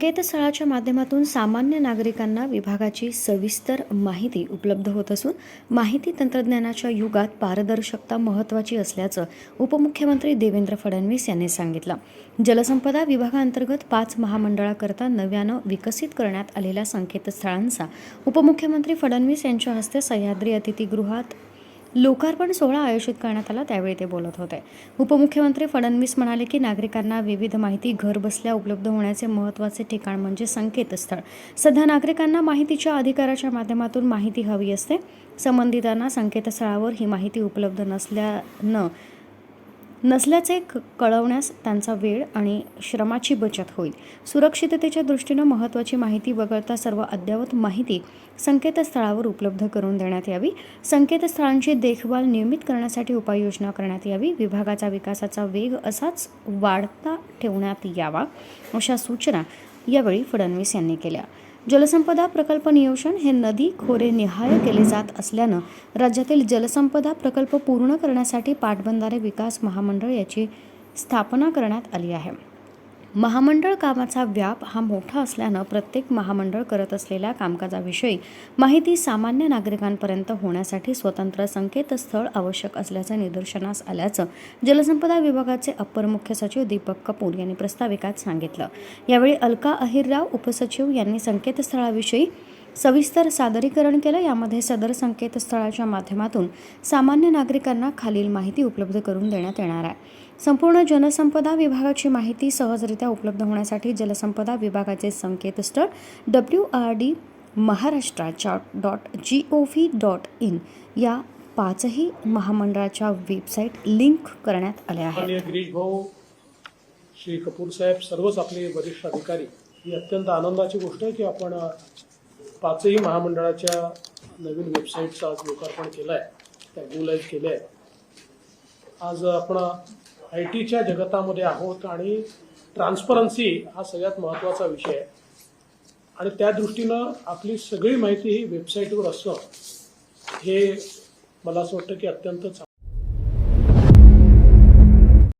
संकेतस्थळाच्या माध्यमातून सामान्य नागरिकांना विभागाची सविस्तर माहिती उपलब्ध होत असून माहिती तंत्रज्ञानाच्या युगात पारदर्शकता महत्त्वाची असल्याचं उपमुख्यमंत्री देवेंद्र फडणवीस यांनी सांगितलं. जलसंपदा विभागाअंतर्गत पाच महामंडळाकरता नव्यानं विकसित करण्यात आलेल्या संकेतस्थळांचा उपमुख्यमंत्री फडणवीस यांच्या हस्ते सह्याद्री अतिथीगृहात लोकार्पण सोहळा आयोजित करण्यात आला त्यावेळी ते बोलत होते. उपमुख्यमंत्री फडणवीस म्हणाले की नागरिकांना विविध माहिती घरबसल्या उपलब्ध होण्याचे महत्त्वाचे ठिकाण म्हणजे संकेतस्थळ. सध्या नागरिकांना माहितीच्या अधिकाराच्या माध्यमातून माहिती हवी असते. संबंधितांना संकेतस्थळावर ही माहिती उपलब्ध नसल्यानं नसल्याचे क- कळवण्यास त्यांचा वेळ आणि श्रमाची बचत होईल. सुरक्षिततेच्या दृष्टीनं महत्त्वाची माहिती वगळता सर्व अद्ययावत माहिती संकेतस्थळावर उपलब्ध करून देण्यात यावी. संकेतस्थळांची देखभाल नियमित करण्यासाठी उपाययोजना करण्यात यावी. विभागाचा विकासाचा वेग असाच वाढता ठेवण्यात यावा अशा सूचना यावेळी फडणवीस यांनी केल्या. जलसंपदा प्रकल्प नियोजन हे नदी खोरे निहाय केले जात असल्यानं राज्यातील जलसंपदा प्रकल्प पूर्ण करण्यासाठी पाटबंधारे विकास महामंडळ याची स्थापना करण्यात आली आहे. महामंडळ कामाचा व्याप हा मोठा असल्यानं प्रत्येक महामंडळ करत असलेल्या कामकाजाविषयी माहिती सामान्य नागरिकांपर्यंत होण्यासाठी स्वतंत्र संकेतस्थळ आवश्यक असल्याचं निदर्शनास आल्याचं जलसंपदा विभागाचे अप्पर मुख्य सचिव दीपक कपूर यांनी प्रस्ताविकात सांगितलं. यावेळी अलका अहिरराव उपसचिव यांनी संकेतस्थळाविषयी सविस्तर सादरीकरण केलं. यामध्ये सदर संकेतस्थळाच्या माध्यमातून सामान्य नागरिकांना खालील माहिती उपलब्ध करून देण्यात येणार आहे. संपूर्ण जलसंपदा विभागाची माहिती सहजरित्या उपलब्ध होण्यासाठी जलसंपदा विभागाचे संकेतस्थळ डब्ल्यू आर डी महाराष्ट्राच्या dot G O V dot in या पाचही महामंडळाच्या वेबसाईट लिंक करण्यात आल्या आहेत. गिरीश भाऊ श्री कपूर साहेब सर्वच आपले वरिष्ठ अधिकारी ही अत्यंत आनंदाची गोष्ट आहे की आपण पाचही महामंडळाच्या नवीन वेबसाईटचं आज लोकार्पण केलं आहे त्या गुलाईज केल्या आहेत. आज आपण आय टीच्या जगतामध्ये आहोत आणि ट्रान्सपरन्सी हा सगळ्यात महत्त्वाचा विषय आहे. आणि त्या दृष्टीनं आपली सगळी माहिती ही वेबसाईटवर असणं हे मला असं वाटतं की अत्यंत